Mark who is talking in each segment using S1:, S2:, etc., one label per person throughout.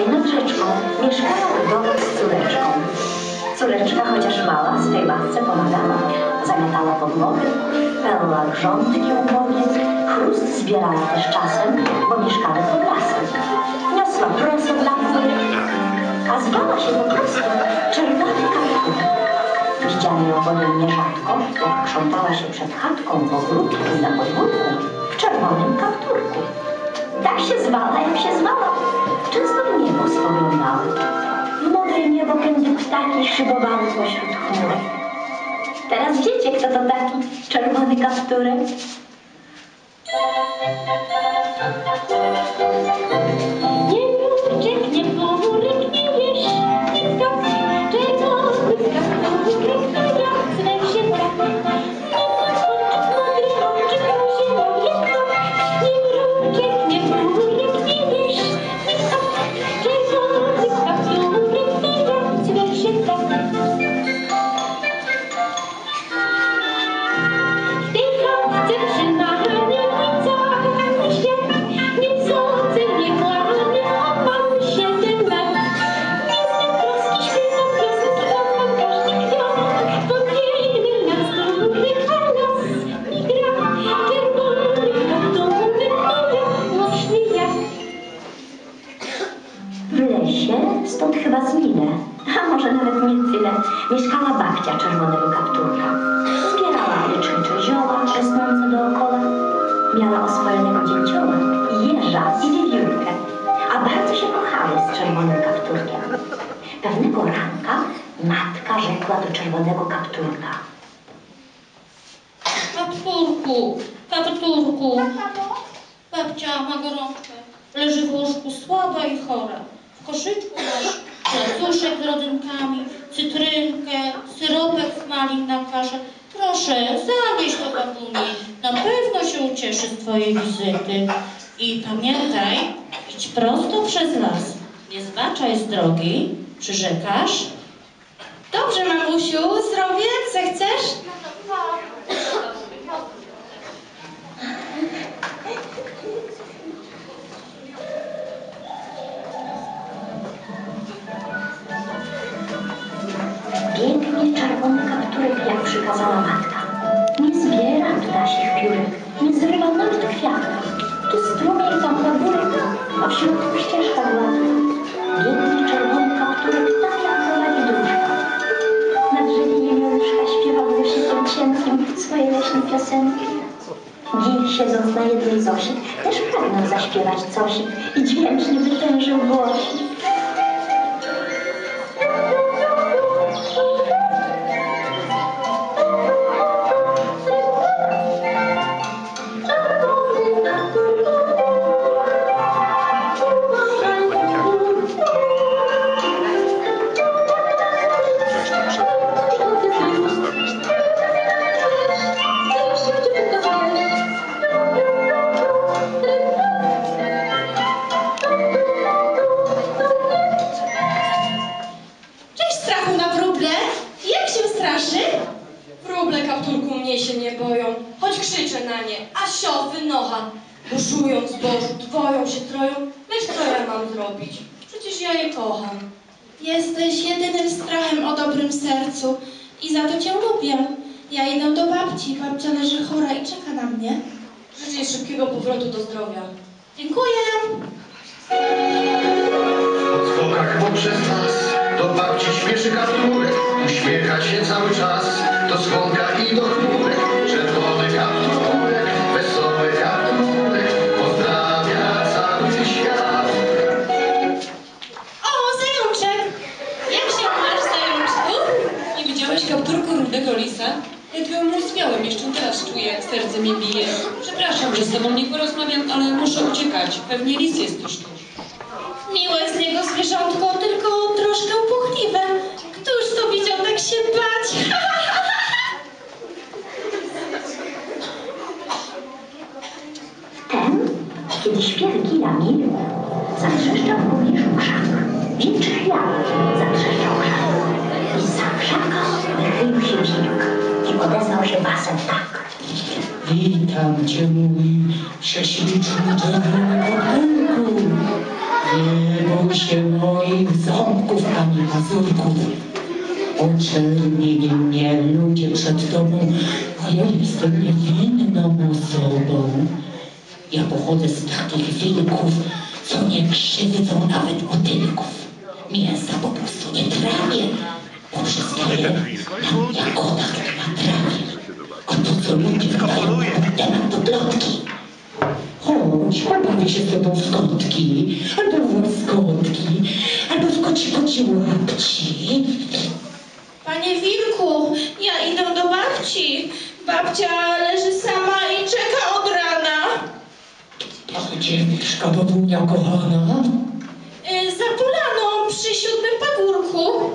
S1: Tutaj nad rzeczką mieszkała wdowa z córeczką. Córeczka, chociaż mała, swej matce pomagała. Zamiatała podłogę, pełła grządki ubogie, chrust zbierała też czasem, bo mieszkali pod lasem. Niosła proso dla góry, a zwała się po prostu czerwony kaptur. Widziano ją bowiem nierzadko, jak krzątała się przed chatką w ogródku na podwórku w czerwonym kapturku. Tak się zwała, jak się zwała. Ptaki szybowały pośród chmurek. Teraz wiecie, kto to taki czerwony kapturek? Czerwonego kapturka. Zbierała lecznicze zioła rosnące dookoła. Miała oswojonego dzięcioła, jeża i wiewiórkę, a bardzo się kochały z czerwonym kapturkiem. Pewnego ranka matka rzekła do czerwonego kapturka.
S2: Kapturku, kapturku. Babcia ma gorączkę. Leży w łóżku słaba i chora. W koszyczku masz placuszek z rodzynkami, cytrynkę, syropek z malin na kaszę. Proszę, zanieś to babuni. Na pewno się ucieszy z twojej wizyty. I pamiętaj, idź prosto przez las. Nie zbaczaj z drogi. Przyrzekasz?
S3: Dobrze, mamusiu, zrobię, co chcesz?
S1: Pięknie matka. Nie zbiera ptasich piórek, nie zrywa nawet kwiatka. Tu strumień, tam pagórek, a w środku ścieżka gładka. Piękny czerwony kapturek, tak jak prowadzi dróżka. Na drzewie jemiołuszka śpiewa głosikiem cienkim swoje leśne piosenki. Gil, siedząc na jednej z osi, też pragnął zaśpiewać coś i dźwięcznie wytężył głosik.
S4: Jesteś jedynym strachem o dobrym sercu i za to cię lubię. Ja idę do babci, babcia leży chora i czeka na mnie.
S3: Życzę szybkiego powrotu do zdrowia.
S4: Dziękuję.
S5: W skokach poprzez las do babci śmieszy kapturek Uśmiecha się cały czas do słonka i do chmurek
S6: rudego lisa? Ledwie mu zwiałem, jeszcze teraz czuję, jak serce mi bije. Przepraszam, że z tobą nie porozmawiam, ale muszę uciekać. Pewnie lis jest tuż tuż.
S4: Miłe z niego zwierzątko, tylko troszkę puchliwe. Któż to widział tak się bać?
S1: Wtem, kiedy śpiew gila milł, zatrzeszczał w pobliżu krzak. Wilczy chwiat
S7: Witam cię mój prześliczny czerwony kapturku. Nie bój się moich ząbków ani pazurków. Oczernieli mnie ludzie przed tobą, a ja jestem niewinną osobą. Ja pochodzę z takich wilków, co nie krzywdzą nawet motylków. Mięsa po prostu nie trawię, bo przystaję na jagodach na trawie. Temat to plotki. Chodź, pobawię się z tobą w kotki, albo w łaskotki, albo w koci koci łapci.
S4: Panie Wilku, ja idę do babci. Babcia leży sama i czeka od rana.
S7: A gdzie mieszka babunia kochana?
S4: Y, za polaną przy siódmym pagórku.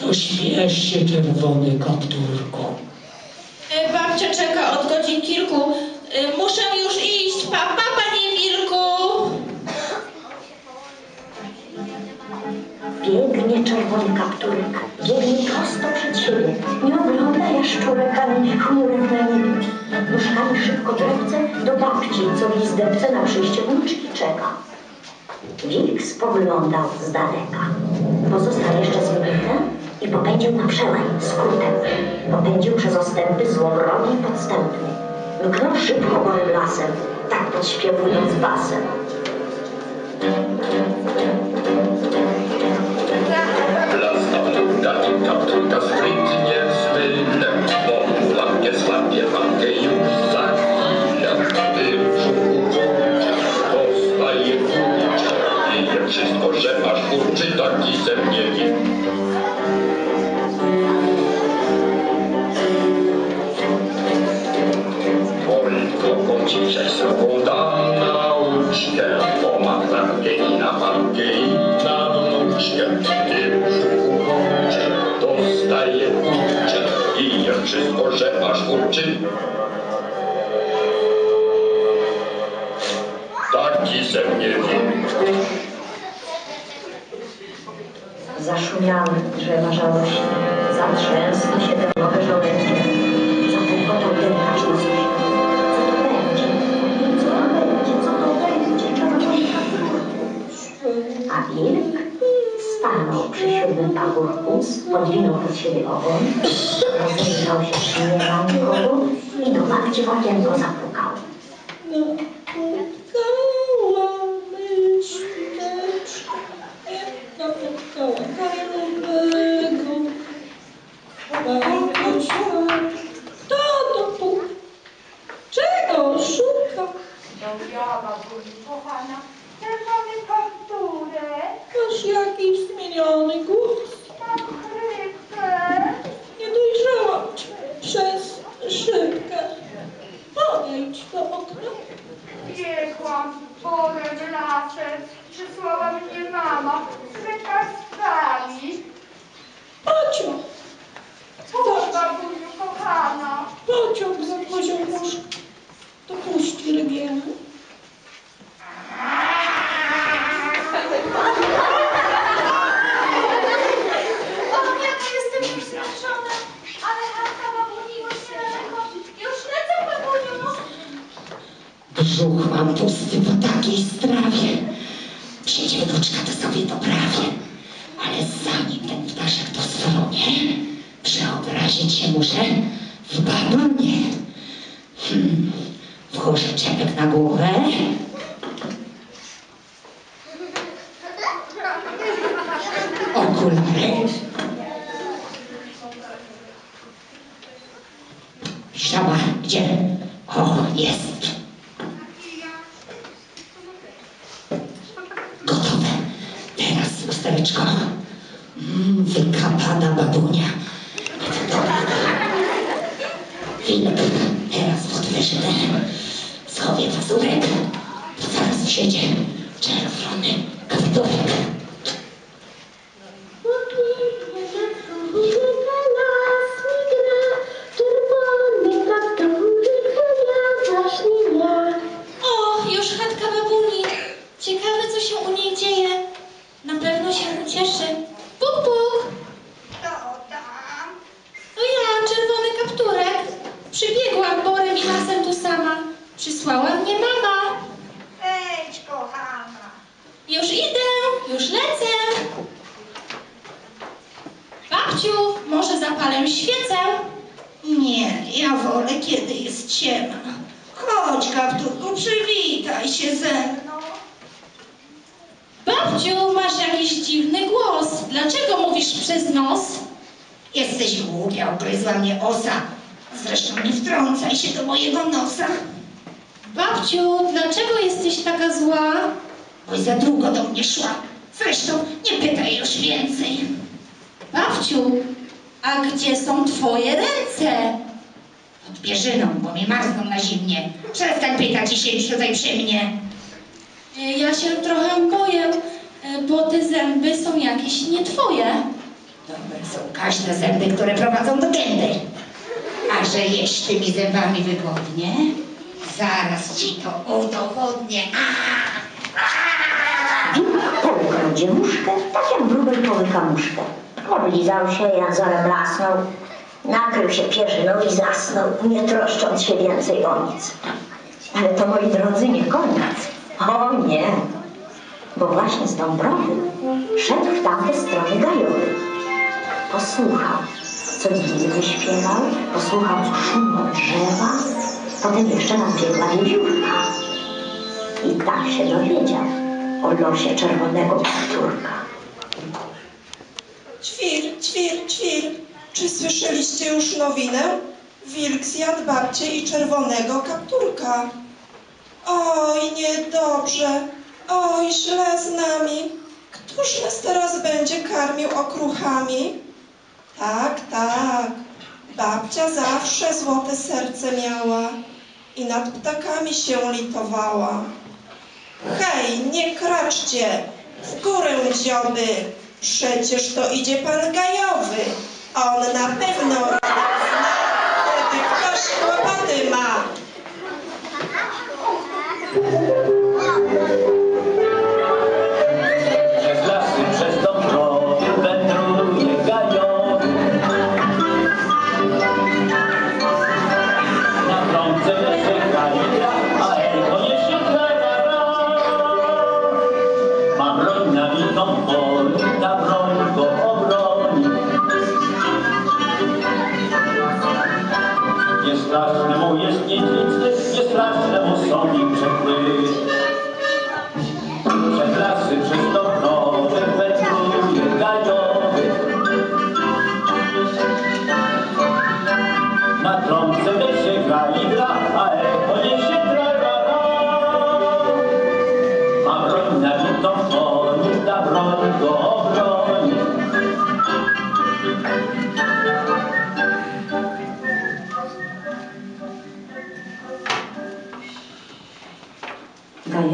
S7: To śpiesz się, czerwony kapturku.
S4: Godzin kilku. Y, muszę już iść. Pa, pa, panie Wilku.
S1: Biegnie czerwony kapturek, biegnie prosto przed siebie. Nie ogląda jaszczurek ani chmurek na niebie. Nóżkami szybko drepce do babci, co w izdebce na przyjście wnuczki czeka. Wilk spoglądał z daleka. Pozostał jeszcze z minutę i popędził na przełaj skrótem. Popędził przez ostępy złowrogi i podstępny. Mknął szybko gołym lasem, tak podśpiewując basem.
S8: I je wszystko, że masz kurczy. Taki ze mnie wie.
S1: Zaszumiały drzewa żałośnie, zatrzęsły się te nowe żołędzie. Zaterkotał dękacz na susie. Co przy siódmym pagórku, podwinął pod siebie ogon, rozejrzał się, czy nie ma nikogo i do babci okienko zapukał.
S4: Napukała myśleczka, nie napukała karmowego. Babcia, kto to puk? Czego szuka?
S9: Ja, babuniu kochana, czerwony kapturek,
S4: Masz jakiś zmieniony głos.
S9: mam chrypkę.
S4: Nie dojrzałam cię przez szybkę. Okna.
S9: Biegłam polem lasem, przysłała mnie mama z lekarzami.
S4: Pociąg,
S9: Chodź, babuniu kochana.
S4: pociąg za poziom łóżka. Dopuści rygienę.
S9: O, jaka jestem już zmęczona, ale chatka babuni już niedaleko. Już lecę, babuniu.
S7: Brzuch mam pusty po takiej strawie. Przyjdzie wnuczka, to sobie doprawię. Ale zanim ten ptaszek to sfrunie, przeobrazić się muszę w babunie. Hmm. Włożę czepek na głowę. Okulary. Żaba, gdzie? O, jest. Gotowe. Mm, wykapana babunia. Filip, teraz pod wyżynę. Schowię pazurek. To zaraz przyjdzie czerwony kapturek.
S4: Zapalę świecę?
S7: Nie, ja wolę, kiedy jest ciemno. Chodź, kapturku, przywitaj się ze mną.
S4: Babciu, masz jakiś dziwny głos. Dlaczego mówisz przez nos?
S7: Jesteś głupia, ugryzła mnie osa. Zresztą nie wtrącaj się do mojego nosa,
S4: Babciu, dlaczego jesteś taka zła?
S7: bo za długo do mnie szła. Zresztą nie pytaj już więcej.
S4: Babciu, a gdzie są twoje ręce?
S7: Pod pierzyną, bo mi marzną na zimnie. Przestań pytać i siedź tutaj przy mnie.
S4: E, Ja się trochę boję, e, bo te zęby są jakieś nie twoje.
S7: Dobre są każde zęby, które prowadzą do gęby. A że jeść tymi zębami wygodnie, zaraz ci to udowodnię.
S1: Połknął dziewuszkę, tak jak wróbel połyka muszkę. Oblizał się, jak zorem blasnął. Nakrył się pierzyną i zasnął, nie troszcząc się więcej o nic. Ale to, moi drodzy, nie koniec. O nie! Bo właśnie z Dąbrowy szedł w tamte strony gajowy. Posłuchał, co dziś wyśpiewał, posłuchał, co szumą drzewa, potem jeszcze nadbiegła wiewiórka. I tak się dowiedział o losie czerwonego kapturka.
S10: Ćwir, ćwir. Czy słyszeliście już nowinę? Wilk zjadł babcię i czerwonego kapturka. Oj, niedobrze. Oj, źle z nami. Któż nas teraz będzie karmił okruchami? Tak, tak. Babcia zawsze złote serce miała i nad ptakami się litowała. Hej, nie kraczcie! W górę dzioby! Przecież to idzie pan Gajowy. On na pewno zna, kiedy ktoś ma.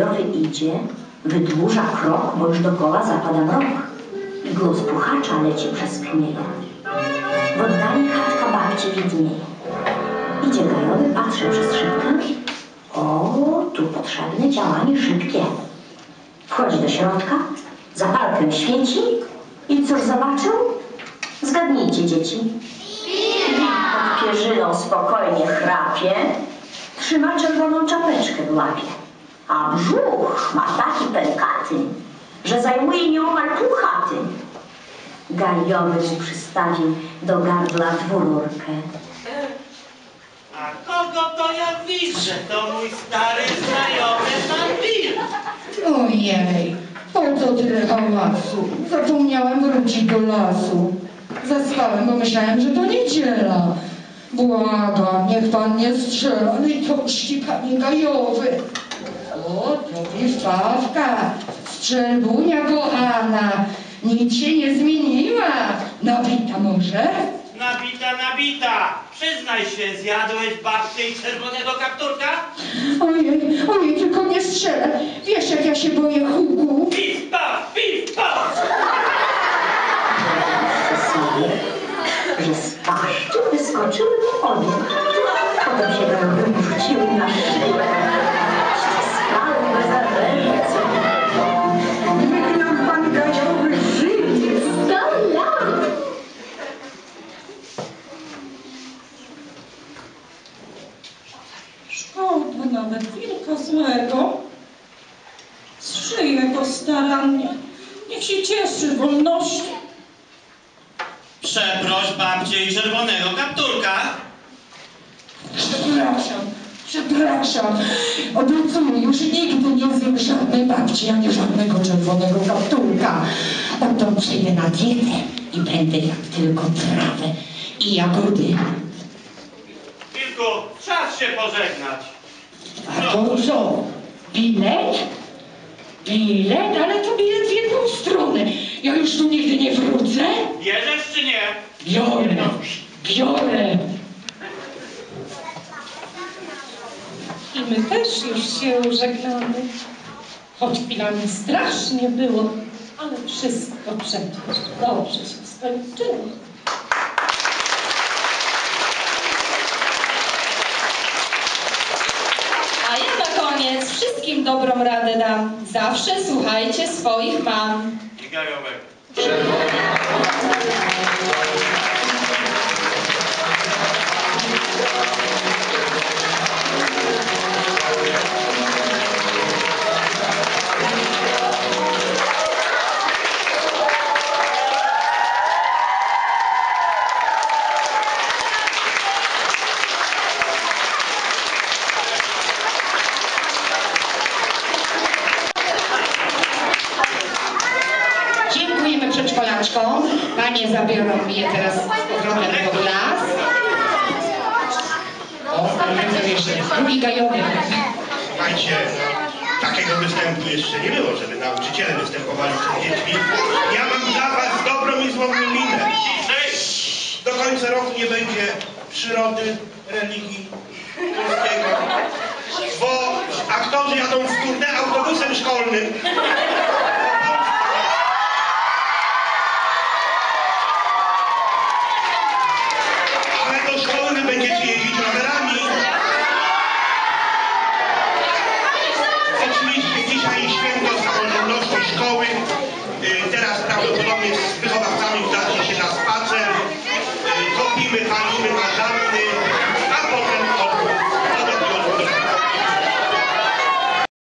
S8: Gajowy
S1: idzie, wydłuża krok, bo już dokoła zapada mrok. I głos puchacza leci przez kmieje. W oddali chatka babci widnieje. Idzie gajowy, patrzy przez szybkę. O, tu potrzebne działanie szybkie. Wchodzi do środka, zapalkę świeci i cóż zobaczył? Zgadnijcie, dzieci. Pod pierzyną spokojnie chrapie, trzyma czerwoną czapeczkę w łapie. A brzuch ma taki pękaty, że zajmuje nieomal pół chaty. Gajowy mu przystawił do gardła dwururkę.
S11: A kogo to ja widzę? To mój stary znajomy pan Bill.
S12: Ojej, po co tyle hałasu? Zapomniałem wrócić do lasu. Zaspałem, bo myślałem, że to niedziela. Błagam, niech pan nie strzela litości, panie Gajowy. O, to piwpawka, strzelbunia kochana, nic się nie zmieniła. Nabita może?
S11: Nabita, nabita. Przyznaj się, zjadłeś babcię i czerwonego kapturka?
S12: Ojej, ojej, tylko nie strzelę. Wiesz, jak ja się boję huku.
S11: Pif, paf.
S1: sobie, że z paszczy wyskoczyły mu ogień. Potem się gajowy rzuciły na szyję.
S7: Oto przyjdę na dietę i będę jadł tylko trawę i jagody.
S11: Wilku, czas się pożegnać.
S7: A to co? Bilet? Bilet? Ale to bilet w jedną stronę. Ja już tu nigdy nie wrócę.
S11: Bierzesz czy nie?
S7: Biorę, biorę.
S13: I my też już się żegnamy. Choć chwilami strasznie było, ale wszystko przecież dobrze się skończyło.
S4: A ja na koniec wszystkim dobrą radę dam. Zawsze słuchajcie swoich mam.
S11: I gajowego.
S7: Panie zabiorą je teraz z powrotem do klas. O, to jeszcze drugi gajowy.
S8: Słuchajcie, takiego występu jeszcze nie było, żeby nauczyciele występowali przed dziećmi. Ja mam dla was dobrą i złą nowinę. Do końca roku nie będzie przyrody, religii, polskiego,